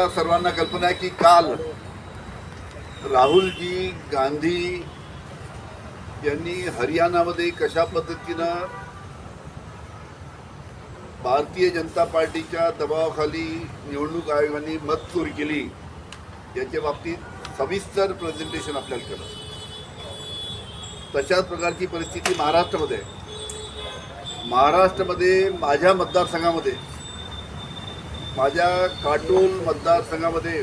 आपल्या सर्वांना कल्पना आहे की काल राहुलजी गांधी यांनी हरियाणामध्ये कशा पद्धतीनं भारतीय जनता पार्टीच्या दबावाखाली निवडणूक आयोगाने मत चोरी केली याच्या बाबतीत सविस्तर प्रेझेंटेशन आपल्याला केलं. तशाच प्रकारची परिस्थिती महाराष्ट्रामध्ये आहे. महाराष्ट्रामध्ये माझ्या मतदारसंघामध्ये माझ्या काटोल मतदारसंघामध्ये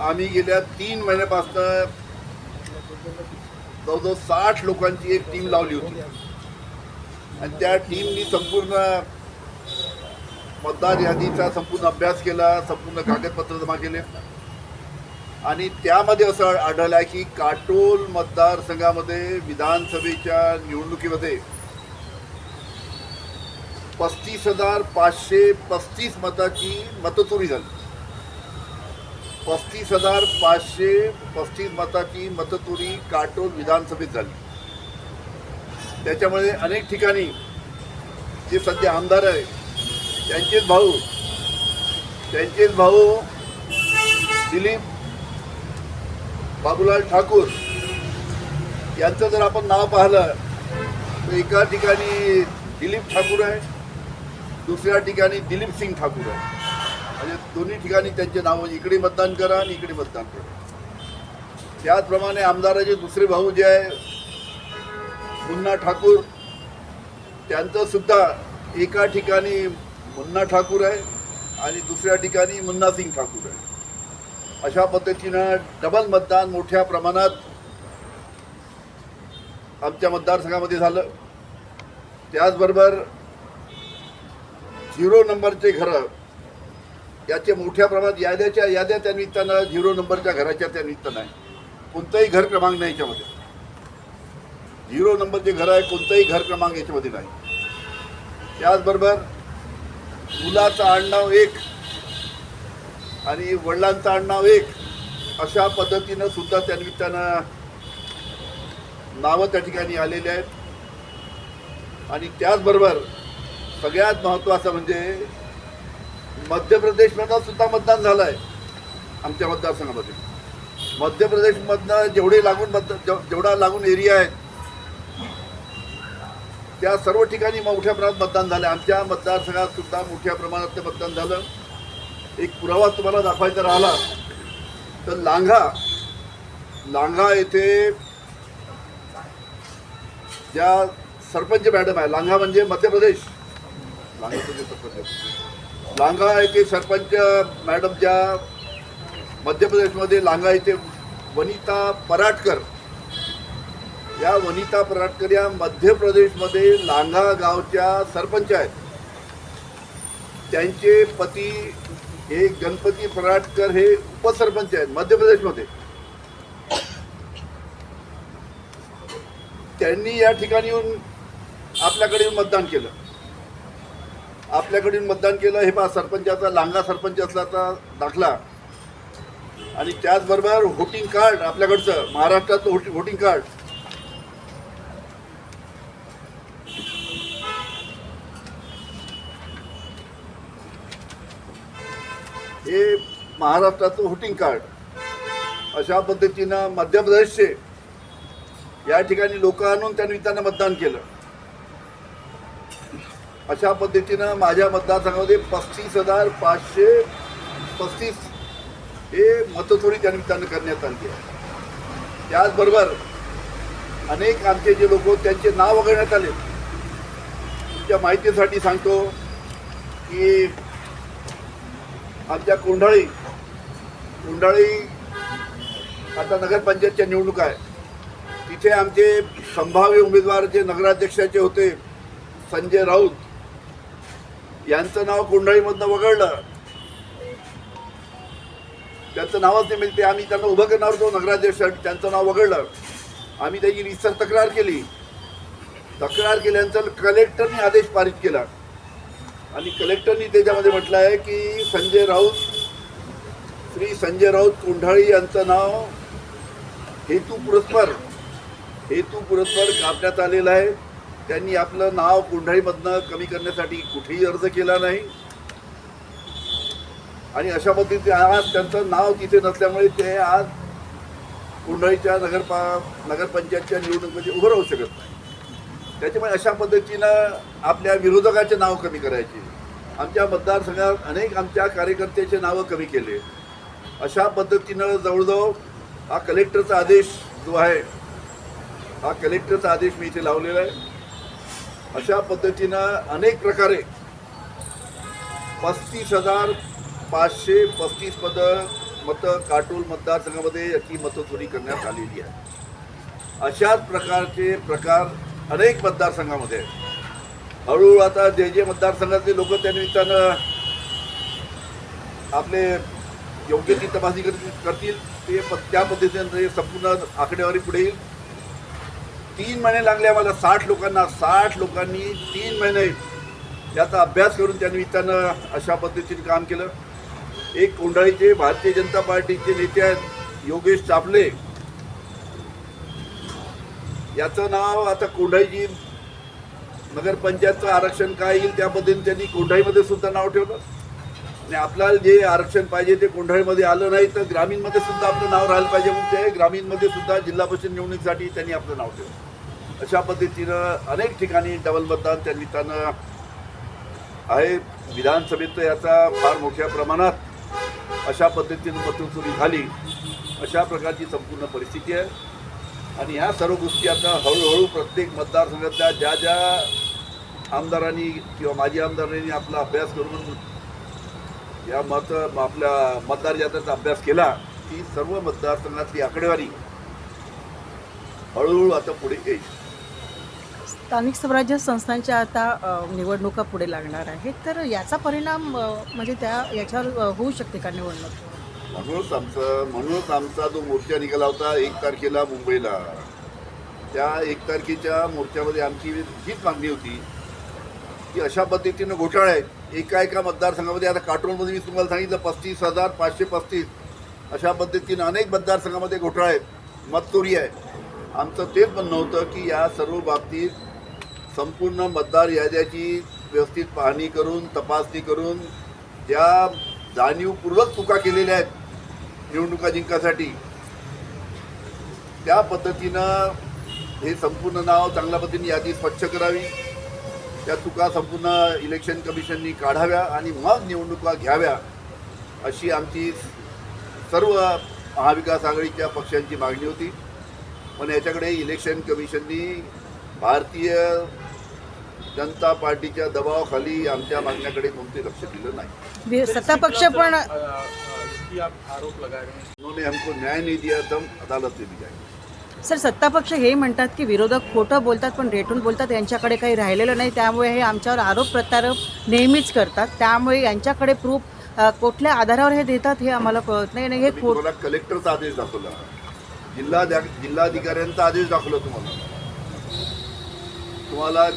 आम्ही गेल्या तीन महिन्यापासून जवळजवळ साठ लोकांची एक टीम लावली होती. आणि त्या टीमनी संपूर्ण मतदार यादीचा संपूर्ण अभ्यास केला संपूर्ण कागदपत्र जमा केले. आणि त्यामध्ये असं आढळलं आहे की काटोल मतदारसंघामध्ये विधानसभेच्या निवडणुकीमध्ये पस्तीस हजार पाचशे पस्तीस मताची मतचोरी झाली. पस्तीस हजार पाचशे पस्तीस मताची मतचोरी काटोल विधानसभेत झाली. त्याच्यामुळे अनेक ठिकाणी जे सध्या आमदार आहे त्यांचेच भाऊ त्यांचेच भाऊ दिलीप बाबूलाल ठाकूर यांचं जर आपण नाव पाहिलं तर एका ठिकाणी दिलीप ठाकूर आहे दुसऱ्या ठिकाणी दिलीप सिंग ठाकूर आहे. म्हणजे दोन्ही ठिकाणी त्यांचे नावं म्हणजे इकडे मतदान करा आणि इकडे मतदान करा. त्याचप्रमाणे आमदाराचे दुसरे भाऊ जे आहे मुन्ना ठाकूर त्यांचं सुद्धा एका ठिकाणी मुन्ना ठाकूर आहे आणि दुसऱ्या ठिकाणी मुन्ना सिंग ठाकूर आहे. अशा पद्धतीनं डबल मतदान मोठ्या प्रमाणात आमच्या मतदारसंघामध्ये झालं. त्याचबरोबर झिरो नंबरचे घरं याचे मोठ्या प्रमाणात याद्याच्या याद्या त्या निमित्तानं झिरो नंबरच्या घराच्या त्या निमित्तानं आहे. कोणताही घर क्रमांक नाही याच्यामध्ये. झिरो नंबरचे घर आहे कोणताही घर क्रमांक याच्यामध्ये नाही. त्याचबरोबर मुलाचं आडनाव एक आणि वडिलांचं आडनाव एक अशा पद्धतीनं सुद्धा त्या निमित्तानं नावं त्या ठिकाणी आलेली आहेत. आणि त्याचबरोबर सगळ्यात महत्त्वाचं म्हणजे मध्य प्रदेशमधनं सुद्धा मतदान झालं आहे आमच्या मतदारसंघामध्ये. मध्य प्रदेशमधनं जेवढे लागून मत जेवढा लागून एरिया आहे त्या सर्व ठिकाणी मोठ्या प्रमाणात मतदान झालं. आमच्या मतदारसंघात सुद्धा मोठ्या प्रमाणात ते मतदान झालं. एक पुरावा तुम्हाला दाखवायचा राहिला तर लांघा. लांघा येथे ज्या सरपंच मॅडम आहे लांघा म्हणजे मध्य प्रदेश. लांगा सरपंच येथे सरपंच मॅडम ज्या मध्य प्रदेशमध्ये लांगा येथे वनिता पराटकर या वनिता पराटकर या मध्य प्रदेशमध्ये लांघा गावच्या सरपंच आहेत. त्यांचे पती हे गणपती पराटकर हे उपसरपंच आहेत मध्य प्रदेशमध्ये. त्यांनी या ठिकाणी येऊन आपल्याकडे मतदान केलं. आपल्याकडून मतदान केलं हे पहा सरपंचाचा लांगा सरपंच असल्याचा दाखला. आणि त्याचबरोबर व्होटिंग कार्ड आपल्याकडचं महाराष्ट्राचं व्होटिंग व्होटिंग कार्ड हे महाराष्ट्राचं व्होटिंग कार्ड अशा पद्धतीनं मध्य प्रदेशचे या ठिकाणी लोक आणून त्यांनी त्यांना मतदान केलं. अशा पद्धतीनं माझ्या मतदारसंघामध्ये पस्तीस हजार पाचशे पस्तीस हे मतचोरी त्या निमित्तानं करण्यात आली आहे. त्याचबरोबर अनेक आमचे जे लोक त्यांचे नाव वगळण्यात आले. तुमच्या माहितीसाठी सांगतो की आमच्या कोंढाळी कोंढाळी आता नगरपंचायतच्या निवडणूक आहे. तिथे आमचे संभाव्य उमेदवार जे नगराध्यक्षाचे होते संजय राऊत यांचं नाव कोंढाळीमधनं वगळलं. त्यांचं नावच नाही मिळते. आम्ही त्यांना उभं करणार होतो नगराध्यक्ष. त्यांचं नाव वगळलं. आम्ही त्याची रिसर तक्रार केली. तक्रार केल्यानंतर कलेक्टरने आदेश पारित केला. आणि कलेक्टरनी त्याच्यामध्ये म्हटलं आहे की संजय राऊत श्री संजय राऊत कोंढाळी यांचं नाव हेतू पुरस्पर हेतू पुरस्पर कापण्यात आलेला आहे. त्यांनी आपलं नाव कोंढाळीमधनं कमी करण्यासाठी कुठेही अर्ज केला नाही. आणि अशा पद्धतीने आज त्यांचं नाव तिथे नसल्यामुळे ते आज कुंडळीच्या नगरपा नगरपंचायतच्या निवडणुकीमध्ये उभं राहू शकत नाही. त्याच्यामुळे अशा पद्धतीनं आपल्या विरोधकाचे नाव कमी करायचे. आमच्या मतदारसंघात अनेक आमच्या कार्यकर्त्याचे नावं कमी केले. अशा पद्धतीनं जवळजवळ हा कलेक्टरचा आदेश जो आहे हा कलेक्टरचा आदेश मी इथे लावलेला आहे. अशा पद्धतीनं अनेक प्रकारे पस्तीस हजार पाचशे पस्तीस पदं मतं काटोल मतदारसंघामध्ये याची मतचोरी करण्यात आलेली आहे अशाच प्रकारचे प्रकार अनेक मतदारसंघामध्ये आहेत. हळूहळू आता जे जे मतदारसंघातले लोक त्यानिमित्तानं आपले योग्य ती तपासणी करतील ते त्या पद्धतीने संपूर्ण आकडेवारी पुढे येईल. तीन महिने लागले आम्हाला साठ लोकांना साठ लोकांनी तीन महिने याचा अभ्यास करून त्या निमित्तानं अशा पद्धतीने काम केलं. एक कोंढाळीचे भारतीय जनता पार्टीचे नेते आहेत योगेश चापले. याचं नाव आता कोंढाईजी नगरपंचायतचं आरक्षण काय येईल त्या पद्धतीने त्यांनी कोंढाईमध्ये सुद्धा नाव ठेवलं. आणि आपल्याला जे आरक्षण पाहिजे ते कोंढाळीमध्ये आलं नाही तर ग्रामीणमध्ये सुद्धा आपलं नाव राहिलं पाहिजे म्हणून ते ग्रामीणमध्ये सुद्धा जिल्हा परिषद निवडणुकीसाठी त्यांनी आपलं नाव ठेवलं. अशा पद्धतीनं अनेक ठिकाणी डबल मतदान त्या निमित्तानं आहे. विधानसभेत याचा फार मोठ्या प्रमाणात अशा पद्धतीनं मतचोरी झाली. अशा प्रकारची संपूर्ण परिस्थिती आहे. आणि ह्या सर्व गोष्टी आता हळूहळू प्रत्येक मतदारसंघातल्या ज्या ज्या आमदारांनी किंवा माजी आमदारांनी आपला अभ्यास करून या मत आपल्या मतदार यात्रेचा अभ्यास केला ती सर्व मतदारसंघातली आकडेवारी हळूहळू आता पुढे येईल. स्थानिक स्वराज्य संस्थांच्या आता निवडणुका पुढे लागणार आहेत. तर याचा परिणाम म्हणजे त्या याच्यावर होऊ शकते का निवडणूक? म्हणूनच आमचा म्हणूनच आमचा जो मोर्चा निघाला होता एक तारखेला मुंबईला. त्या एक तारखेच्या मोर्चामध्ये आमची हीच मागणी होती. की अशा पद्धतीनं घोटाळे आहेत एका एका मतदारसंघामध्ये आता काटोलमध्ये मी तुम्हाला सांगितलं पस्तीस हजार पाचशे पस्तीस अशा पद्धतीनं अनेक मतदारसंघामध्ये घोटाळे आहेत मतचोरी आहे. आमचं तेच म्हणणं होतं की या सर्व बाबतीत संपूर्ण मतदार याद्याची व्यवस्थित पाहणी करून तपासणी करून ज्या जाणीवपूर्वक चुका केलेल्या आहेत निवडणुका जिंकासाठी त्या पद्धतीनं हे संपूर्ण नाव चांगल्या पद्धतीने यादी स्वच्छ करावी. त्या चुका संपूर्ण इलेक्शन कमिशननी काढाव्या आणि मग निवडणुका घ्याव्या अशी आमची सर्व महाविकास आघाडीच्या पक्षांची मागणी होती. पण याच्याकडे इलेक्शन कमिशननी भारतीय जनता पार्टीच्या दबावाखाली आमच्या मागण्याकडे कोणते लक्ष दिलं नाही. सत्ता पक्ष पण की आप आरोप लगा रहे हैं उन्होंने हमको न्याय नहीं दिया तो हम अदालत में भी जाएंगे सर सत्ता पक्ष हे म्हणतात की विरोधक खोटं बोलतात पण रेटून बोलतात यांच्याकडे काही राहिलेलं नाही. त्यामुळे हे आमच्यावर आरोप प्रत्यारोप नेहमीच करतात. त्यामुळे यांच्याकडे प्रूफ कुठल्या आधारावर हे देतात हे आम्हाला कळत नाही. आणि हे मी खोट कलेक्टरचा आदेश दाखवला. जिल्हा जिल्हाधिकाऱ्यांचा आदेश दाखवला तुम्हाला. तुम्हाला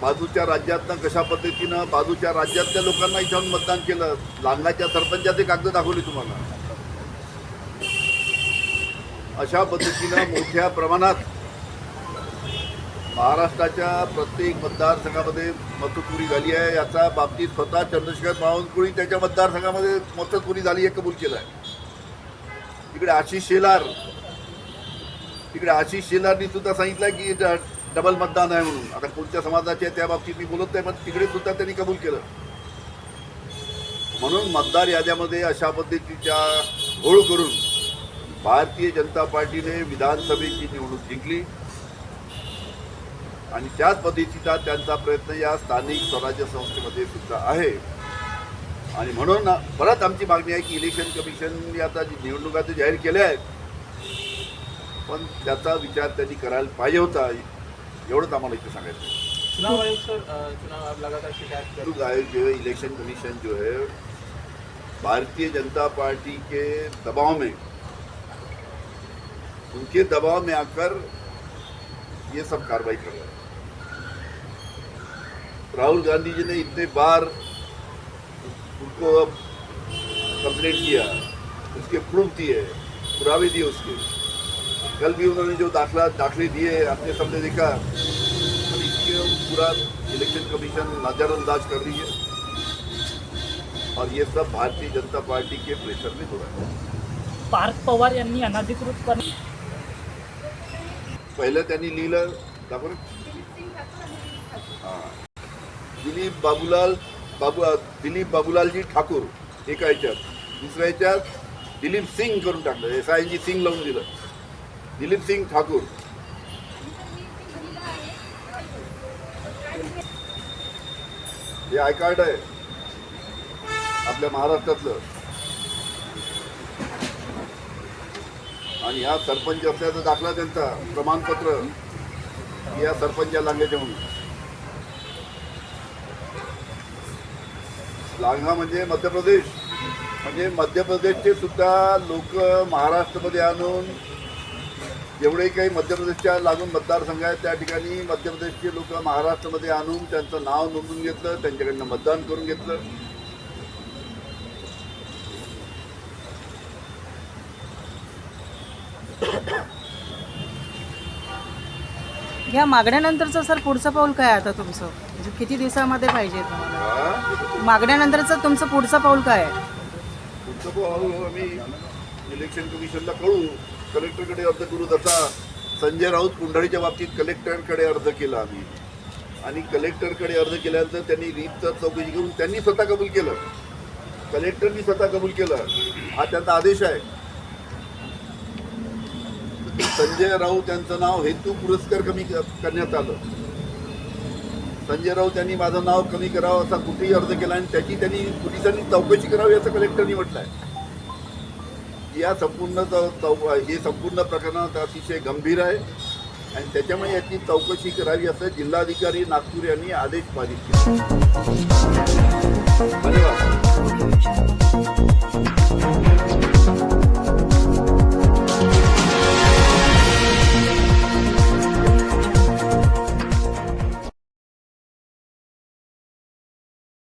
बाजूच्या राज्यातनं कशा पद्धतीनं बाजूच्या राज्यातल्या लोकांना इथं मतदान केलं लांगाच्या सरपंचाचे कागद दाखवले तुम्हाला. अशा पद्धतीनं मोठ्या प्रमाणात महाराष्ट्राच्या प्रत्येक मतदारसंघामध्ये मतचोरी झाली आहे. याचा बाबतीत स्वतः चंद्रशेखर बावनकुळी त्याच्या मतदारसंघामध्ये मतचोरी झाली हे कबूल केलं आहे. इकडे आशिष शेलार इकडे आशिष शेलारनी सुद्धा सांगितलं की ड- डबल मतदान आहे म्हणून. आता कोणत्या समाजाचे त्या बाबतीत मी बोलत नाही पण तिकडे सुद्धा त्यांनी कबूल केलं. म्हणून मतदार याद्यामध्ये अशा पद्धतीच्या घोळ करून भारतीय जनता पार्टीने विधानसभेची निवडणूक जिंकली. आणि त्याच पद्धतीचा त्यांचा प्रयत्न या स्थानिक स्वराज्य संस्थेमध्ये सुद्धा आहे. आणि म्हणून परत आमची मागणी आहे की इलेक्शन कमिशन आता जी निवडणुका ते जाहीर केल्या आहेत पण त्याचा विचार त्यांनी करायला पाहिजे होता. एवढंच आम्हाला इथे सांगायचं. चुनाव आयोग सर चुनाव लगातार शिकायत आयोग जो है इलेक्शन कमीशन जो है भारतीय जनता पार्टी के दबाव में उनके दबाव में आकर ये सब कार्रवाई कर रहे हैं। राहुल गांधी जी ने इतने बार उनको अब कंप्लेंट किया, उसके प्रूफ दिए, पुरावे दिए उसके। कल भी उन्होंने जो दाखला, दाखले दिए, आपने सबने देखा और इसके पूरा इलेक्शन कमीशन नज़रअंदाज कर रही है। और ये सब भारतीय जनता पार्टी के प्रेशर में हो रहा है। पार्थ पवार यांनी अनधिकृतपणे पहिलं त्यांनी लिहिलं दाखव हां. दिलीप बाबूलाल बाबू दिलीप बाबूलालजी ठाकूर एका ह्याच्यात. दुसऱ्या ह्याच्यात दिलीप सिंग करून टाकलं एस आय जी सिंग लावून दिलं. दिलीप सिंग ठाकूर. हे आय कार्ड आहे. आपल्या महाराष्ट्रातलं. आणि ह्या सरपंच असल्याचा दाखला त्यांचा प्रमाणपत्र. या सरपंच लांग्याचे म्हणून लांगा म्हणजे मध्य प्रदेश. म्हणजे मध्य प्रदेशचे सुद्धा लोक महाराष्ट्रामध्ये आणून जेवढे काही मध्य प्रदेशच्या लागून मतदारसंघ आहेत त्या ठिकाणी मध्य प्रदेशचे लोक महाराष्ट्रामध्ये आणून त्यांचं नाव नोंदवून घेतलं त्यांच्याकडनं मतदान करून घेतलं. या मागण्यानंतरचं सर पुढचं पाऊल काय आता तुमचं? म्हणजे किती दिवसामध्ये पाहिजे तुम्हाला? मागण्यानंतरचं तुमचं पुढचं पाऊल काय आहे? पुढचं हळूहळू आम्ही इलेक्शन कमिशनला कळू. कलेक्टरकडे अर्ज करू. तसा संजय राऊत कुंडाळीच्या बाबतीत कलेक्टरकडे अर्ज केला आम्ही. आणि कलेक्टरकडे अर्ज केल्यानंतर त्यांनी रीतसर चौकशी करून त्यांनी स्वतः कबूल केलं. कलेक्टरनी स्वतः कबूल केलं. हा त्यांचा आदेश आहे. संजय राऊत यांचं नाव हेतू पुरस्कार कमी करण्यात आलं. संजय राऊत यांनी माझं नाव कमी करावं असा कुठेही अर्ज केला आणि त्याची त्यांनी पोलिसांनी चौकशी करावी असं कलेक्टरनी म्हटलं आहे या संपूर्ण चौक चौ हे संपूर्ण प्रकरणात अतिशय गंभीर आहे आणि त्याच्यामुळे याची चौकशी करावी असं जिल्हाधिकारी नागपूर यांनी आदेश पारित केला. धन्यवाद.